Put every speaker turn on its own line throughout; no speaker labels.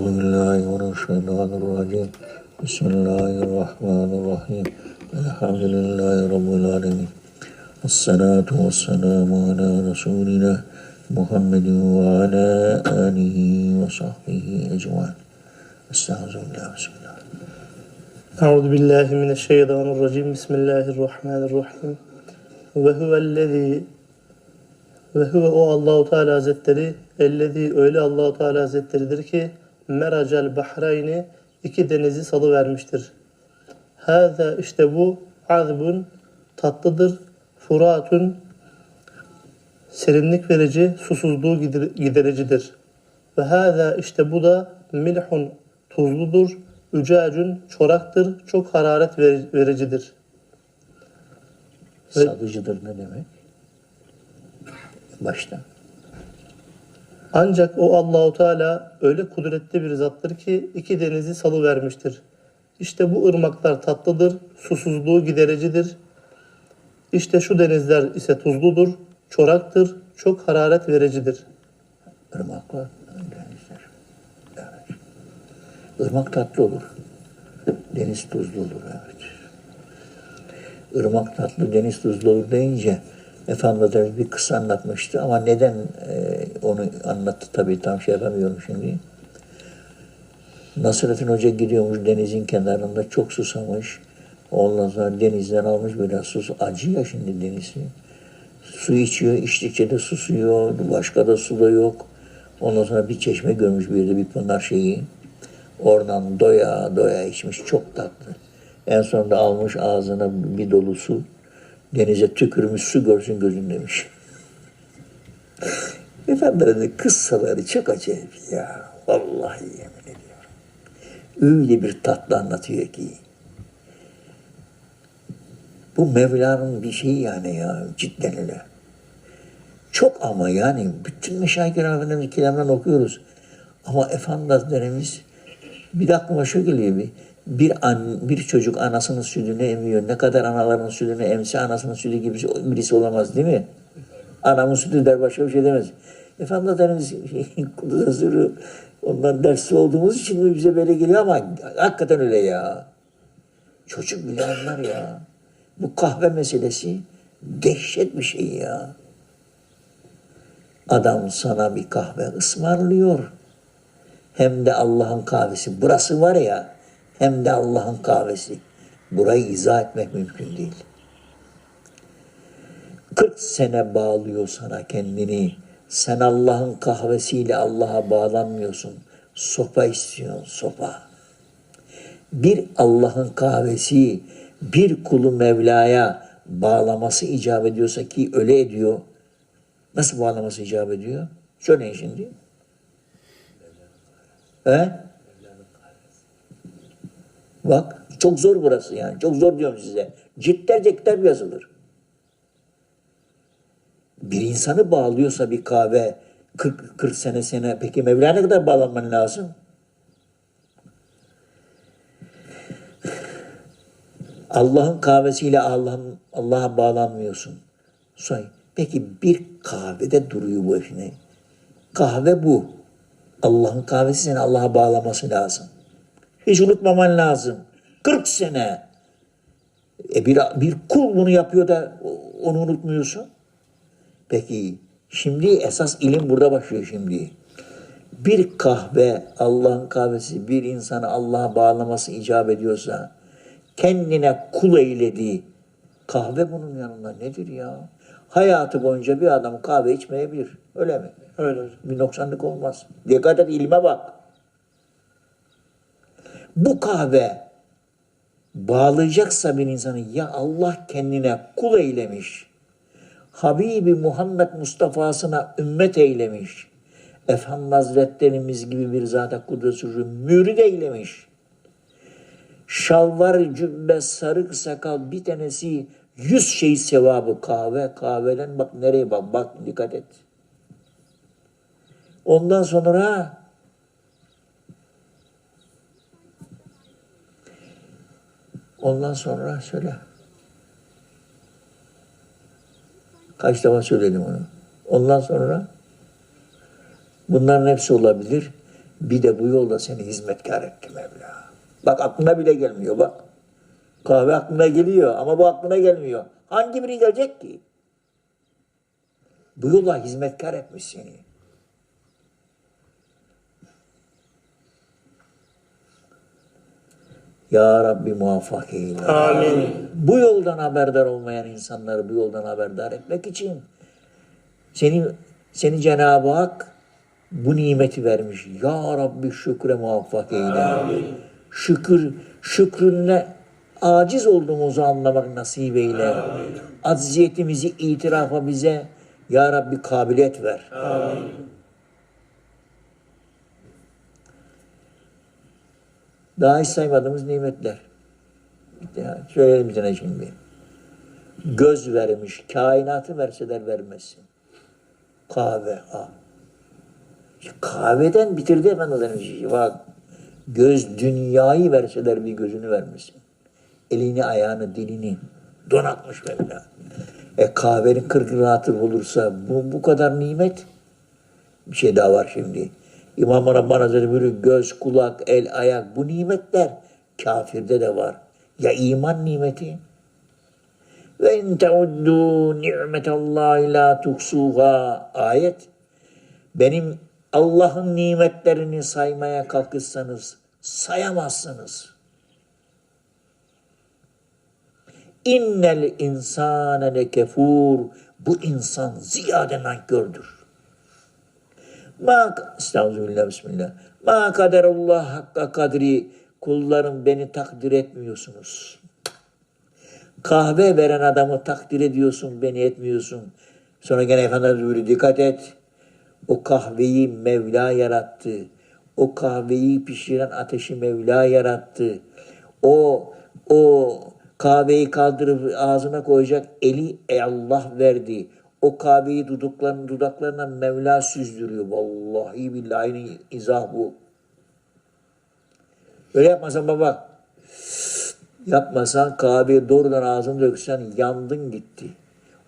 أعوذ بالله من الشيطان الرجيم. بسم الله الرحمن الرحيم. الحمد لله رب العالمين. الصلاة والسلام على رسولنا محمد وعلى آله وصحبه أجمعين. استعوذ بالله. بسم الله.
أعوذ بالله من الشيطان الرجيم. بسم الله الرحمن الرحيم. ve huvellezî ve huve o Allahu Teala Hazretleri ellezî öyle Allahu Teala meracel bahreyni iki denizi salı vermiştir. Hâzâ işte bu azbun tatlıdır. Furatun serinlik verici, susuzluğu gider- gidericidir. Ve hâzâ işte bu da milhun tuzludur. Ücacun çoraktır, çok hararet ver- vericidir. Ve-
Sadıcıdır ne demek? Başta.
Ancak o Allahu Teala öyle kudretli bir zattır ki iki denizi salı vermiştir. İşte bu ırmaklar tatlıdır, susuzluğu gidericidir. İşte şu denizler ise tuzludur, çoraktır, çok hararet vericidir.
Irmaklar, denizler. Evet. Irmak tatlı olur. Deniz tuzlu olur, evet. Irmak tatlı, deniz tuzlu olur deyince Efendimiz bir kısa anlatmıştı ama neden e, onu anlattı tabii tam şey yapamıyorum şimdi. Nasrettin Hoca gidiyormuş denizin kenarında çok susamış. Ondan sonra denizden almış böyle sus. Acı ya şimdi denizi. Su içiyor, içtikçe de susuyor. Başka da su da yok. Ondan sonra bir çeşme görmüş bir yerde bir pınar şeyi. Oradan doya doya içmiş. Çok tatlı. En sonunda almış ağzına bir dolu su. Denize tükürmüş su görsün gözün demiş. Efendilerin kıssaları çok acayip ya. Vallahi yemin ediyorum. Öyle bir tatlı anlatıyor ki. Bu Mevla'nın bir şeyi yani ya cidden öyle. Çok ama yani bütün Meşayi Kiram Efendimiz'in kelamlarını okuyoruz. Ama Efendi Hazretlerimiz bir aklıma şu geliyor bir. Bir, an, bir çocuk anasının sütünü emiyor. Ne kadar anaların sütünü emse anasının sütü gibi birisi olamaz değil mi? Anamın sütü der başka bir şey demez. Efendi Hazretlerimiz Kudüs'e sürü ondan dersi olduğumuz için mi bize böyle geliyor ama hakikaten öyle ya. Çocuk bile anlar ya. Bu kahve meselesi dehşet bir şey ya. Adam sana bir kahve ısmarlıyor. Hem de Allah'ın kahvesi. Burası var ya, hem de Allah'ın kahvesi. Burayı izah etmek mümkün değil. 40 sene bağlıyor sana kendini. Sen Allah'ın kahvesiyle Allah'a bağlanmıyorsun. Sopa istiyorsun, sopa. Bir Allah'ın kahvesi bir kulu Mevla'ya bağlaması icap ediyorsa ki öyle ediyor. Nasıl bağlaması icap ediyor? Söyleyin şimdi. He? Bak çok zor burası yani. Çok zor diyorum size. Ciltlerce kitap yazılır. Bir insanı bağlıyorsa bir kahve 40, 40 sene sene peki Mevla'ya kadar bağlanman lazım? Allah'ın kahvesiyle Allah'ın Allah'a bağlanmıyorsun. Say. Peki bir kahvede duruyor bu işine. Kahve bu. Allah'ın kahvesi seni Allah'a bağlaması lazım. Hiç unutmaman lazım. 40 sene. E bir, bir kul bunu yapıyor da onu unutmuyorsun. Peki şimdi esas ilim burada başlıyor şimdi. Bir kahve Allah'ın kahvesi bir insanı Allah'a bağlaması icap ediyorsa kendine kul eylediği kahve bunun yanında nedir ya? Hayatı boyunca bir adam kahve içmeyebilir. Öyle mi?
Öyle.
Bir noksanlık olmaz. Dikkat et ilme bak. Bu kahve bağlayacaksa bir insanı ya Allah kendine kul eylemiş. Habibi Muhammed Mustafa'sına ümmet eylemiş. Efendi Hazretlerimiz gibi bir zat-ı kudret mürid eylemiş. Şalvar, cübbe, sarık, sakal bir tanesi yüz şey sevabı kahve. Kahveden bak nereye bak, bak dikkat et. Ondan sonra ondan sonra söyle. Kaç defa söyledim onu. Ondan sonra bunların hepsi olabilir. Bir de bu yolda seni hizmetkar etti Mevla. Bak aklına bile gelmiyor bak. Kahve aklına geliyor ama bu aklına gelmiyor. Hangi biri gelecek ki? Bu yola hizmetkar etmiş seni. Ya Rabbi muvaffak eyle.
Amin.
Bu yoldan haberdar olmayan insanları bu yoldan haberdar etmek için seni seni Cenab-ı Hak bu nimeti vermiş. Ya Rabbi şükre muvaffak eyle. Şükür, şükrünle aciz olduğumuzu anlamak nasip eyle. Acziyetimizi itirafa bize Ya Rabbi kabiliyet ver. Daha hiç saymadığımız nimetler. Ya, söyleyelim tane şimdi. Göz vermiş, kainatı verseler vermezsin. Kahve, ha. Kahveden bitirdi Efendimiz. Bak, göz dünyayı verseler bir gözünü vermesin. Elini, ayağını, dilini donatmış Mevla. E kahvenin kırk rahatı olursa bu, bu kadar nimet bir şey daha var şimdi. İmam Rabbani Hazretleri göz, kulak, el, ayak bu nimetler kafirde de var. Ya iman nimeti? Ve in teuddu ni'metallahi la tuhsuha ayet. Benim Allah'ın nimetlerini saymaya kalkışsanız sayamazsınız. İnnel insane lekefur. Bu insan ziyade nankördür. Ma, estağfirullah, bismillah. Ma kaderullah hakka kadri. Kullarım beni takdir etmiyorsunuz. Kahve veren adamı takdir ediyorsun, beni etmiyorsun. Sonra gene Efendimiz buyuruyor, dikkat et. O kahveyi Mevla yarattı. O kahveyi pişiren ateşi Mevla yarattı. O o kahveyi kaldırıp ağzına koyacak eli e Allah verdi. O kahveyi dudaklarının dudaklarına Mevla süzdürüyor. Vallahi billahi izah bu. Öyle yapmasan baba. Yapmasan kahveyi doğrudan ağzına döksen yandın gitti.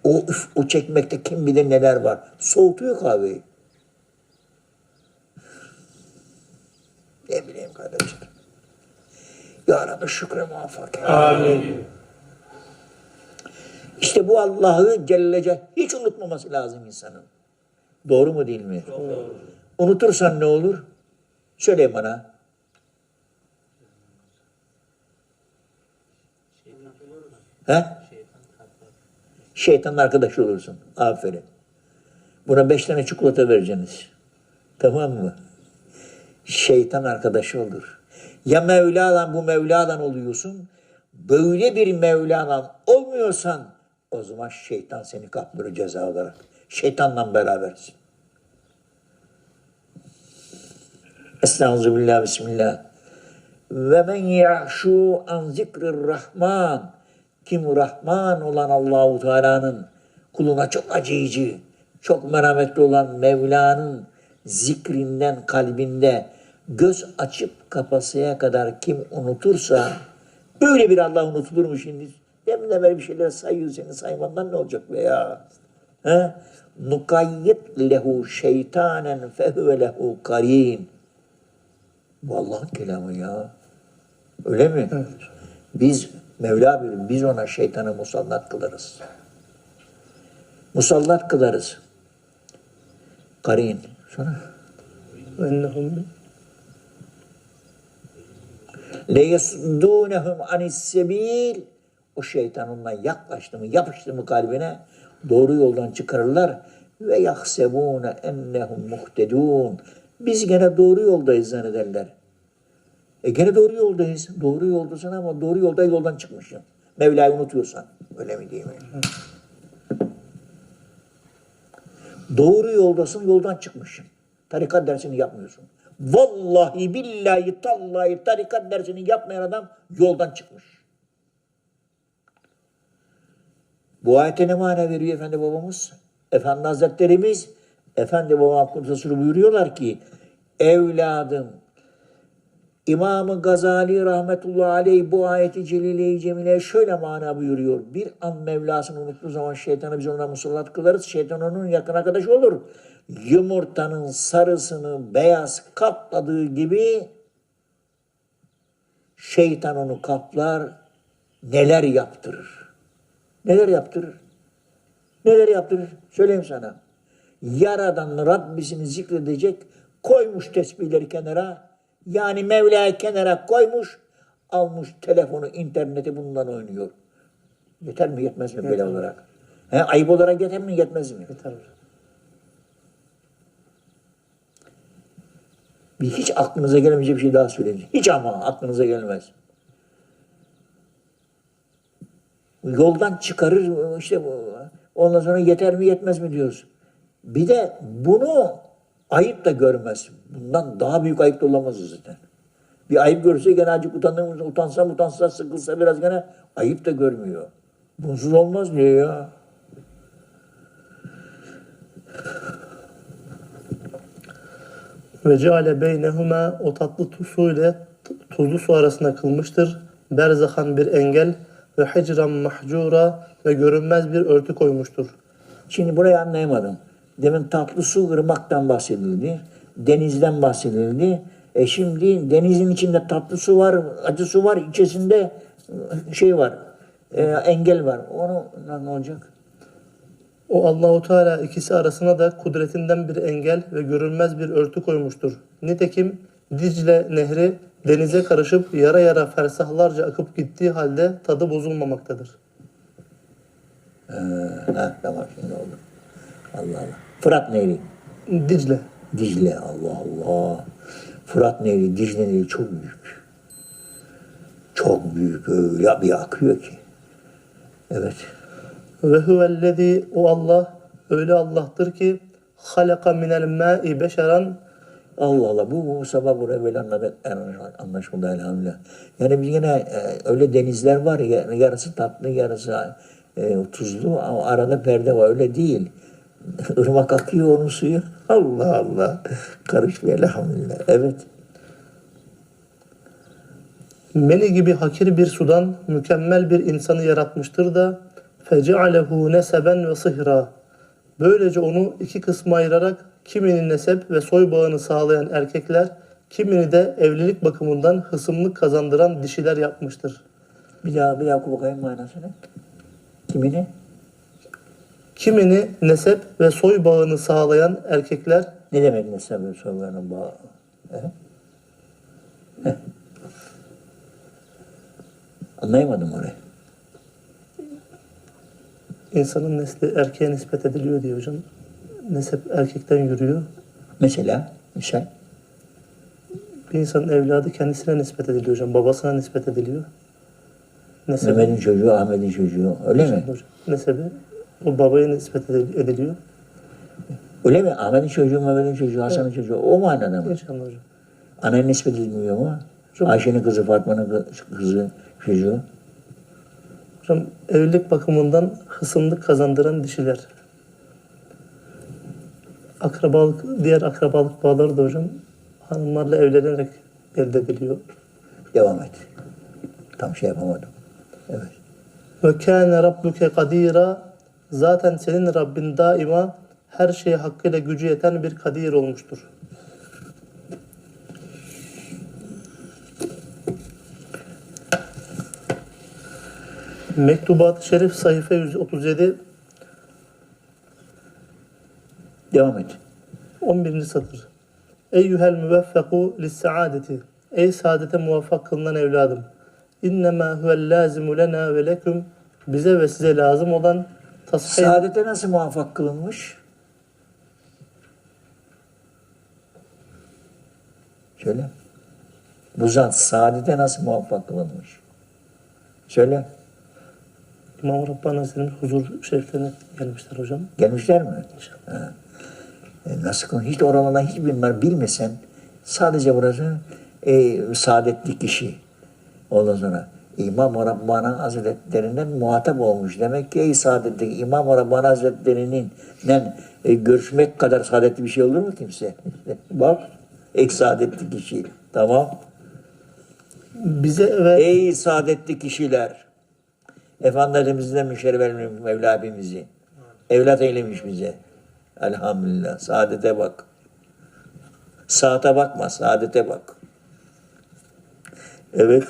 O üf, o çekmekte kim bilir neler var. Soğutuyor kahveyi. Ne bileyim kardeşim. Ya Rabbi şükre muvaffak.
Amin.
İşte bu Allah'ı Celle Celle hiç unutmaması lazım insanın. Doğru mu değil mi? Unutursan ne olur? Söyle bana. He? Şeytanın arkadaşı olursun. Aferin. Buna beş tane çikolata vereceksiniz. Tamam mı? Şeytan arkadaşı olur. Ya Mevla'dan bu Mevla'dan oluyorsun. Böyle bir Mevla'dan olmuyorsan o zaman şeytan seni kaptırır ceza olarak. Şeytanla berabersin. Estağfirullah, bismillah. Ve men ya'şu an zikrir rahman. Kim Rahman olan Allahu Teala'nın kuluna çok acıyıcı, çok merhametli olan Mevla'nın zikrinden kalbinde göz açıp kapasıya kadar kim unutursa böyle bir Allah unutulur mu şimdi? Demin böyle bir şeyler sayıyor seni saymandan ne olacak be ya? He? Nukayyit lehu şeytanen fehuve lehu karin. Bu Allah'ın kelamı ya. Öyle mi? Biz Mevla buyuruyor, biz ona şeytanı musallat kılarız. Musallat kılarız. Karin. Sonra
Ennehum
leyesdûnehum anissebil o şeytan ondan yaklaştı mı, yapıştı mı kalbine doğru yoldan çıkarırlar ve yahsebûne ennehum muhtedûn biz gene doğru yoldayız zannederler. E gene doğru yoldayız. Doğru yoldasın ama doğru yolda yoldan çıkmışsın. Mevla'yı unutuyorsan. Öyle mi değil mi? Doğru yoldasın, yoldan çıkmışsın. Tarikat dersini yapmıyorsun. Vallahi billahi tallahi tarikat dersini yapmayan adam yoldan çıkmış. Bu ayete ne mana veriyor Efendi babamız? Efendi Hazretlerimiz, Efendi babam Kudsasını buyuruyorlar ki, evladım İmam-ı Gazali rahmetullahi aleyh bu ayeti celile-i cemileye şöyle mana buyuruyor. Bir an Mevlasını unuttuğu zaman şeytanı biz ona musallat kılarız. Şeytan onun yakın arkadaşı olur. Yumurtanın sarısını beyaz kapladığı gibi şeytan onu kaplar, neler yaptırır. Neler yaptırır? Neler yaptırır? Söyleyeyim sana. Yaradan Rabbisini zikredecek, koymuş tesbihleri kenara, yani Mevla'yı kenara koymuş, almış telefonu, interneti bundan oynuyor. Yeter mi yetmez mi böyle olarak? He, ayıp olarak yeter mi yetmez mi?
Yeter.
Bir hiç aklınıza gelmeyecek bir şey daha söyleyeyim. Hiç ama aklınıza gelmez. Yoldan çıkarır işte bu. Ondan sonra yeter mi yetmez mi diyoruz. Bir de bunu ayıp da görmez. Bundan daha büyük ayıp da olamaz zaten. Bir ayıp görse gene acık utanır, utansa utansa sıkılsa biraz gene ayıp da görmüyor. Bunsuz olmaz diyor ya.
Ve ceale beynehuma o tatlı su ile tuzlu su arasında kılmıştır. Berzahan bir engel ve hicran mahcura ve görünmez bir örtü koymuştur.
Şimdi burayı anlayamadım. Demin tatlı su ırmaktan bahsedildi. Denizden bahsedildi. E şimdi denizin içinde tatlı su var, acı su var, içerisinde e, şey var, e, engel var. Onu ne olacak?
O Allahu Teala ikisi arasına da kudretinden bir engel ve görünmez bir örtü koymuştur. Nitekim Dicle nehri denize karışıp yara yara fersahlarca akıp gittiği halde tadı bozulmamaktadır.
E, ha, tamam şimdi oldu. Allah Allah. Fırat Nehri.
Dicle.
Dicle Allah Allah. Fırat Nehri, Dicle Nehri çok büyük. Çok büyük öyle bir akıyor ki. Evet.
Ve huvellezî o Allah öyle Allah'tır ki halaka minel ma'i beşeran
Allah Allah bu, bu sabah buraya böyle anladık, anlaşıldı elhamdülillah. Yani bir yine e, öyle denizler var ya yarısı tatlı yarısı e, tuzlu ama arada perde var öyle değil. Irmak akıyor onun suyu. Allah Allah. Karışmıyor elhamdülillah. Evet.
meni gibi hakir bir sudan mükemmel bir insanı yaratmıştır da fecealehu neseben ve sıhra. Böylece onu iki kısma ayırarak kimini nesep ve soy bağını sağlayan erkekler, kimini de evlilik bakımından hısımlık kazandıran dişiler yapmıştır.
Bir daha bir daha oku bakayım manasını. Kimini?
Kimini nesep ve soy bağını sağlayan erkekler,
Ne demek nesabı sorularının bağı? He? Heh. Anlayamadım orayı.
insanın nesli erkeğe nispet ediliyor diye hocam. Nesep erkekten yürüyor.
Mesela, misal.
Bir insanın evladı kendisine nispet ediliyor hocam. Babasına nispet ediliyor. Nesebi,
Mehmet'in çocuğu, Ahmet'in çocuğu. Öyle mi?
hocam. Nesebi o babaya nispet edil- ediliyor.
Öyle mi? Ahmet'in çocuğu, Mehmet'in çocuğu, Hasan'ın çocuğu. O manada mı?
İnşallah hocam.
Anaya nispet edilmiyor mu?
Çok-
Ayşe'nin kızı, Fatma'nın kı- kızı, çocuğu.
Hocam evlilik bakımından hısımlık kazandıran dişiler. Akrabalık, diğer akrabalık bağları da hocam hanımlarla evlenerek elde ediliyor.
Devam et. Tam şey yapamadım. Evet.
Ve kâne rabbuke kadira zaten senin Rabbin daima her şeye hakkıyla gücü yeten bir kadir olmuştur. Mektubat-ı Şerif sayfa 137
Devam et.
11. satır. Eyyuhel müveffeku lis-saadeti. Ey saadete muvaffak kılınan evladım. İnnemâ huvel lâzimu lena ve leküm. Bize ve size lazım olan tasfih
Saadete nasıl muvaffak kılınmış? Söyle. Bu zat saadete nasıl muvaffak kılınmış? Söyle.
İmam Rabbani Hazretleri'nin huzur şeriflerine gelmişler hocam.
Gelmişler mi? Ha. E, nasıl kılın? Hiç oralardan hiç bilmem, bilmesen sadece burası e, saadetli kişi. Ondan sonra İmam Rabbani Hazretlerinden muhatap olmuş. Demek ki ey saadetli İmam Rabbani Hazretleri'nin e, görüşmek kadar saadetli bir şey olur mu kimse? Bak ek saadetli kişi. Tamam.
Bize ve
Ey saadetli kişiler. Efendimiz'den eylemiş Mevla hepimizi. Evlat eylemiş bize. Elhamdülillah. Saadete bak. Saate bakma, saadete bak. Evet.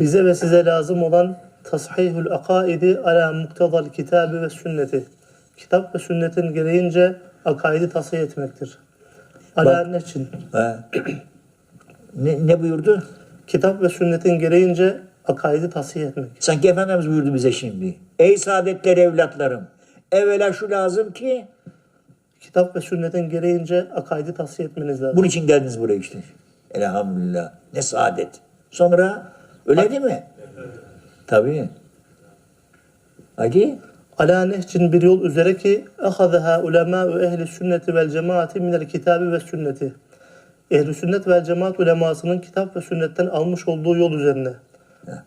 Bize ve size lazım olan tashihul akaidi ala muktadal kitabı ve sünneti. Kitap ve sünnetin gereğince akaidi tasih etmektir. Ala ne için?
Ne, ne buyurdu?
Kitap ve sünnetin gereğince akaidi tasih etmek.
Sanki Efendimiz buyurdu bize şimdi. Ey saadetler evlatlarım. Evvela şu lazım ki
Kitap ve sünnetin gereğince akaidi tasih etmeniz lazım.
bunun için geldiniz buraya işte. Elhamdülillah. Ne saadet. Sonra öyle değil mi? Tabii. Hadi.
Ala nehcin bir yol üzere ki ahazaha ulemâ'u ehli sünneti vel cemaati minel kitabı ve sünneti. Ehli sünnet vel cemaat ulemasının kitap ve sünnetten almış olduğu yol üzerine.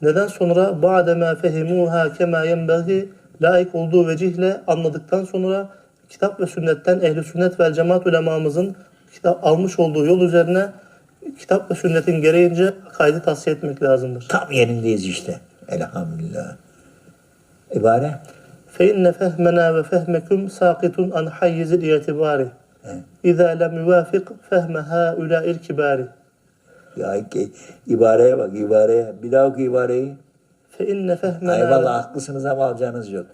Neden sonra ba'de ma fehimuha kema yenbeği layık olduğu vecihle anladıktan sonra kitap ve sünnetten ehli sünnet vel cemaat ulemamızın kitap almış olduğu yol üzerine kitap ve sünnetin gereğince kaydı tavsiye etmek lazımdır.
Tam yerindeyiz işte. Elhamdülillah. İbare.
فإن فهمنا وفهمكم ساقط عن حيز الاعتبار إذا لم يوافق فهم هؤلاء الكبار
Ya ki, ibareye bak ibareye. Bir daha oku ibareyi.
فإن فهمنا
Eyvallah haklısınız ama alacağınız yok.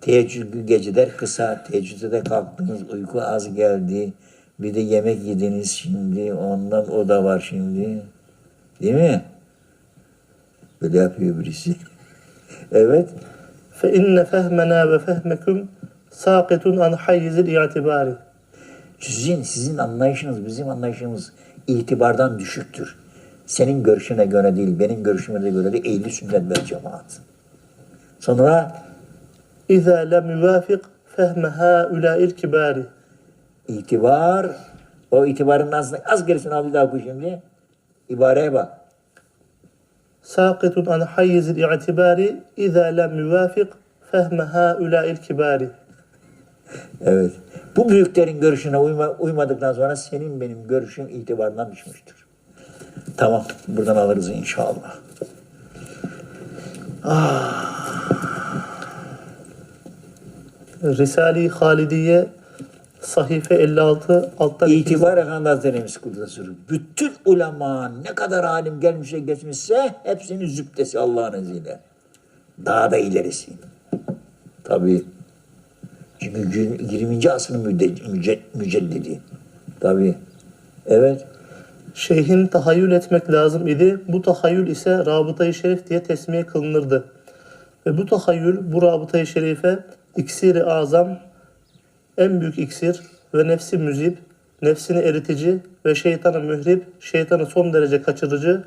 Teheccüd geceler kısa. Teheccüde de kalktınız. Uyku az geldi. Bir de yemek yediniz şimdi ondan o da var şimdi. Değil mi? Böyle yapıyor birisi. evet.
Fe inne fehmena ve an hayizil itibari.
Sizin, sizin anlayışınız, bizim anlayışımız itibardan düşüktür. Senin görüşüne göre değil, benim görüşüme de göre değil, ehli sünnet vel cemaat. Sonra
İza lem yuvafik fehme haulâil kibâri
İtibar, o itibarın aslında az gerisini al bir daha oku şimdi. İbareye bak.
Sakitun an hayyizil i'tibari izâ lem müvafik fehme hâulâil kibari.
Evet. Bu büyüklerin görüşüne uyma, uymadıktan sonra senin benim görüşüm itibarından düşmüştür. Tamam. Buradan alırız inşallah. Ah.
Risale-i Halidiye sahife 56 alttan iki-
İtibar Efendi Hazretlerimiz Kudüs'ü. Bütün ulema ne kadar alim gelmişse geçmişse hepsinin zübdesi Allah'ın izniyle. Daha da ilerisi. Tabii. Çünkü yirmi- 20. asrın müceddidi. Tabii. Evet.
Şeyhin tahayyül etmek lazım idi. Bu tahayyül ise rabıtayı şerif diye tesmiye kılınırdı. Ve bu tahayyül, bu rabıtayı şerife iksiri azam, en büyük iksir ve nefsi müzip, nefsini eritici ve şeytanı mührip, şeytanı son derece kaçırıcı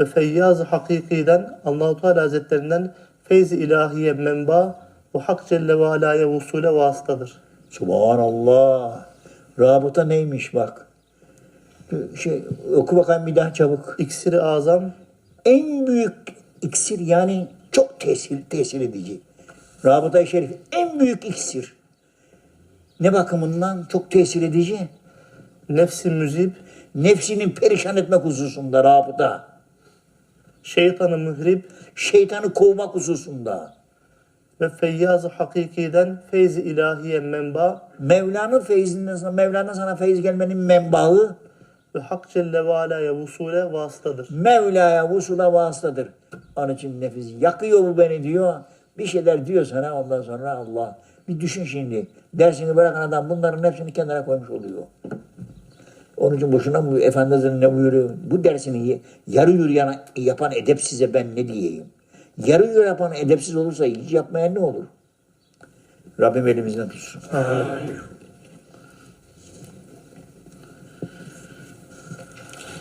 ve feyyaz-ı hakikiden Allahu Teala Hazretlerinden feyzi ilahiye menba ve hak celle ve alaya vusule vasıtadır.
Subhanallah. Rabıta neymiş bak. Şey, oku bakayım bir daha çabuk.
İksiri azam,
en büyük iksir yani çok tesir, tesir edici. Rabıta-i Şerif en büyük iksir. Ne bakımından çok tesir edici?
nefsi müzip,
Nefsini perişan etmek hususunda rabıta.
şeytanı mührip,
Şeytanı kovmak hususunda.
ve feyyaz-ı hakikiden feyzi ilahiye menba
Mevla'nın feyzinden sana, Mevla'nın sana feyiz gelmenin menbaı
ve hak celle ve alaya vusule vasıtadır.
Mevla'ya vusula vasıtadır. Onun için nefis yakıyor bu beni diyor. Bir şeyler diyor sana ondan sonra Allah. Bir düşün şimdi. Dersini bırakan adam bunların hepsini kenara koymuş oluyor. Onun için boşuna mı Efendi Hazretleri ne buyuruyor? Bu dersini yarı yürüyen yapan edepsize ben ne diyeyim? Yarı yürü yapan edepsiz olursa hiç yapmayan ne olur? Rabbim elimizden tutsun.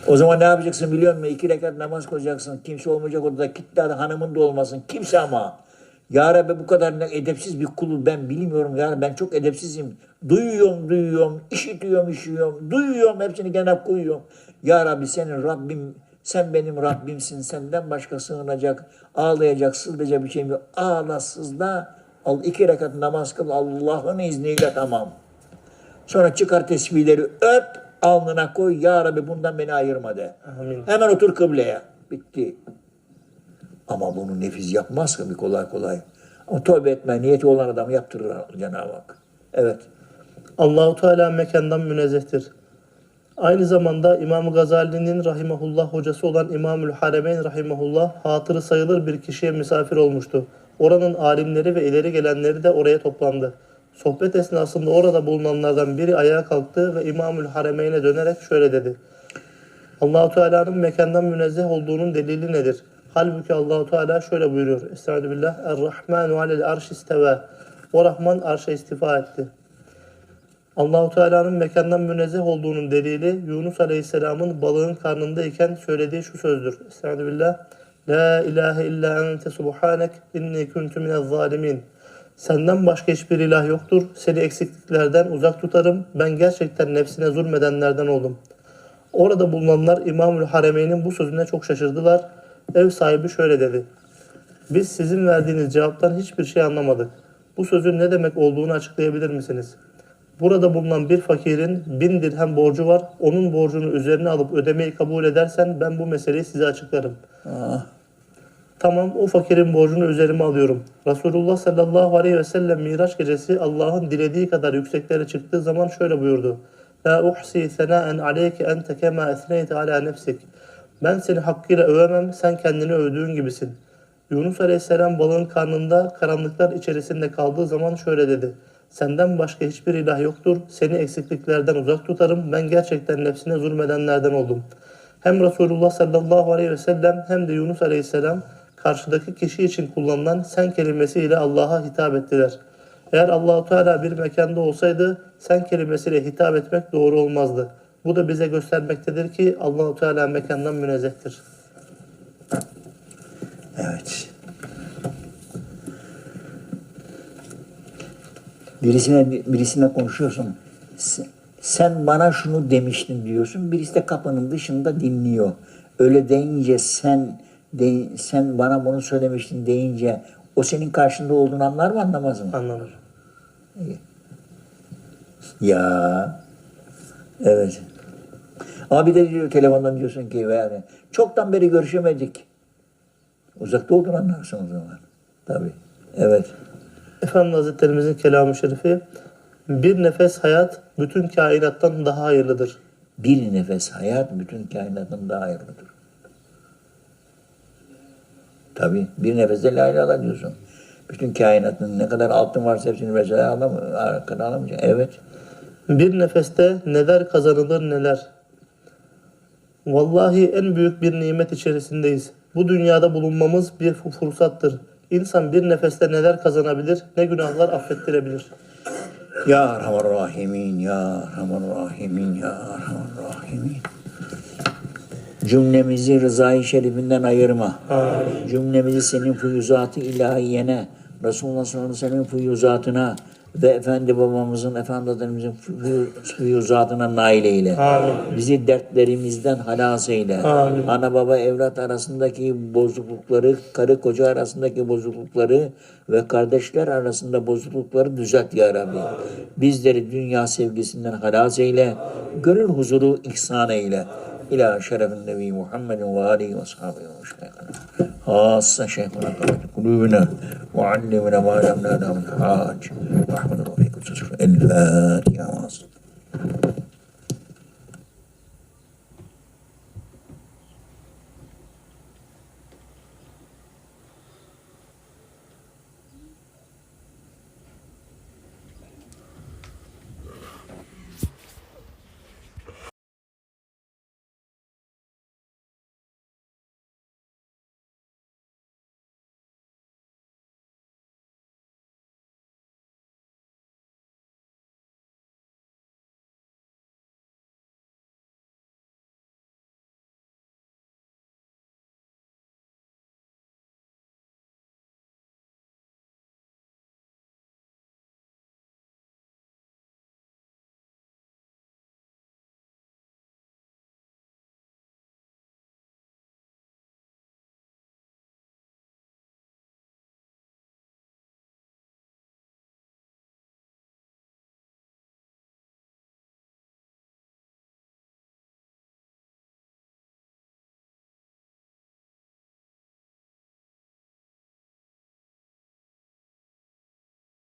O zaman ne yapacaksın biliyor musun? İki rekat namaz kılacaksın. Kimse olmayacak odada. Kitle hanımın da olmasın. Kimse ama. Ya Rabbi bu kadar edepsiz bir kulum ben bilmiyorum. Ya Rabbi ben çok edepsizim. Duyuyorum, duyuyorum. işitiyorum, işitiyorum. Duyuyorum, hepsini gene koyuyorum. Ya Rabbi senin Rabbim, sen benim Rabbimsin. Senden başka sığınacak, ağlayacak, sızlayacak bir şeyim yok. Ağla, sızla. Al iki rekat namaz kıl Allah'ın izniyle tamam. Sonra çıkar tesbihleri öp, alnına koy. Ya Rabbi bundan beni ayırma de.
Amin.
Hemen otur kıbleye. bitti. Ama bunu nefis yapmaz ki kolay kolay. Ama tövbe etme niyeti olan adam yaptırır Cenab-ı Hak. Evet.
Allahu Teala mekandan münezzehtir. Aynı zamanda İmam Gazali'nin rahimahullah hocası olan İmamül Haremeyn rahimahullah hatırı sayılır bir kişiye misafir olmuştu. Oranın alimleri ve ileri gelenleri de oraya toplandı. Sohbet esnasında orada bulunanlardan biri ayağa kalktı ve İmamül Haremeyn'e dönerek şöyle dedi. Allahu Teala'nın mekandan münezzeh olduğunun delili nedir? Halbuki Allahu Teala şöyle buyuruyor. Estaizu billah. Er-Rahmanu alel arş isteve. O Rahman arşa istifa etti. Allahu Teala'nın mekandan münezzeh olduğunun delili Yunus Aleyhisselam'ın balığın karnındayken söylediği şu sözdür. Estaizu billah. La ilahe illa ente subhanek inni kuntu minez zalimin. Senden başka hiçbir ilah yoktur. Seni eksikliklerden uzak tutarım. Ben gerçekten nefsine zulmedenlerden oldum. Orada bulunanlar İmamül Haremeyn'in bu sözüne çok şaşırdılar. Ev sahibi şöyle dedi. Biz sizin verdiğiniz cevaptan hiçbir şey anlamadık. Bu sözün ne demek olduğunu açıklayabilir misiniz? Burada bulunan bir fakirin bin dirhem borcu var. Onun borcunu üzerine alıp ödemeyi kabul edersen ben bu meseleyi size açıklarım.
Ah,
Tamam o fakirin borcunu üzerime alıyorum. Resulullah sallallahu aleyhi ve sellem Miraç gecesi Allah'ın dilediği kadar yükseklere çıktığı zaman şöyle buyurdu. La uhsi senaen aleyke ente kema esneyte ala nefsik. Ben seni hakkıyla övemem, sen kendini övdüğün gibisin. Yunus aleyhisselam balığın karnında karanlıklar içerisinde kaldığı zaman şöyle dedi. Senden başka hiçbir ilah yoktur. Seni eksikliklerden uzak tutarım. Ben gerçekten nefsine zulmedenlerden oldum. Hem Resulullah sallallahu aleyhi ve sellem hem de Yunus aleyhisselam karşıdaki kişi için kullanılan sen kelimesiyle Allah'a hitap ettiler. Eğer Allahu Teala bir mekanda olsaydı sen kelimesiyle hitap etmek doğru olmazdı. Bu da bize göstermektedir ki Allahu Teala mekandan münezzehtir.
evet. Birisine birisine konuşuyorsun. Sen, bana şunu demiştin diyorsun. Birisi de kapının dışında dinliyor. Öyle deyince sen de, sen bana bunu söylemiştin deyince o senin karşında olduğunu anlar mı anlamaz mı?
Anlanır.
Ya. Evet. Ama bir de diyor telefondan diyorsun ki yani çoktan beri görüşemedik. Uzakta olduğunu anlarsın o zaman. Tabii. Evet.
Efendimiz Hazretlerimizin kelamı şerifi bir nefes hayat bütün kainattan daha hayırlıdır.
Bir nefes hayat bütün kainatın daha hayırlıdır. Tabii. Bir nefeste la ilahe diyorsun. Bütün kainatın ne kadar altın varsa hepsini mesela alam arkana alamayacaksın. Evet.
Bir nefeste neler kazanılır neler. Vallahi en büyük bir nimet içerisindeyiz. Bu dünyada bulunmamız bir fu- fırsattır. İnsan bir nefeste neler kazanabilir, ne günahlar affettirebilir.
Ya Erhamer Rahimin, Ya Erhamer Rahimin, Ya Erhamer Rahimin. Cümlemizi rızayı şerifinden ayırma. Cümlemizi senin fuyuzatı ilahiyene, Resulullah sallallahu aleyhi ve sellem fuyuzatına ve Efendi babamızın, Efendi Efendimizin fuyu- fuyuzatına nail eyle.
Amin.
Bizi dertlerimizden halas eyle.
Amin.
Ana baba evlat arasındaki bozuklukları, karı koca arasındaki bozuklukları ve kardeşler arasında bozuklukları düzelt ya Rabbi. Bizleri dünya sevgisinden halas eyle. Gönül huzuru ihsan eyle. إلى شرف النبي محمد وآله وأصحابه وشيخنا خاصة شيخنا قبل قلوبنا وعلمنا ما لم نعلم الحاج. حاج رحمة الله فيكم الفاتحة.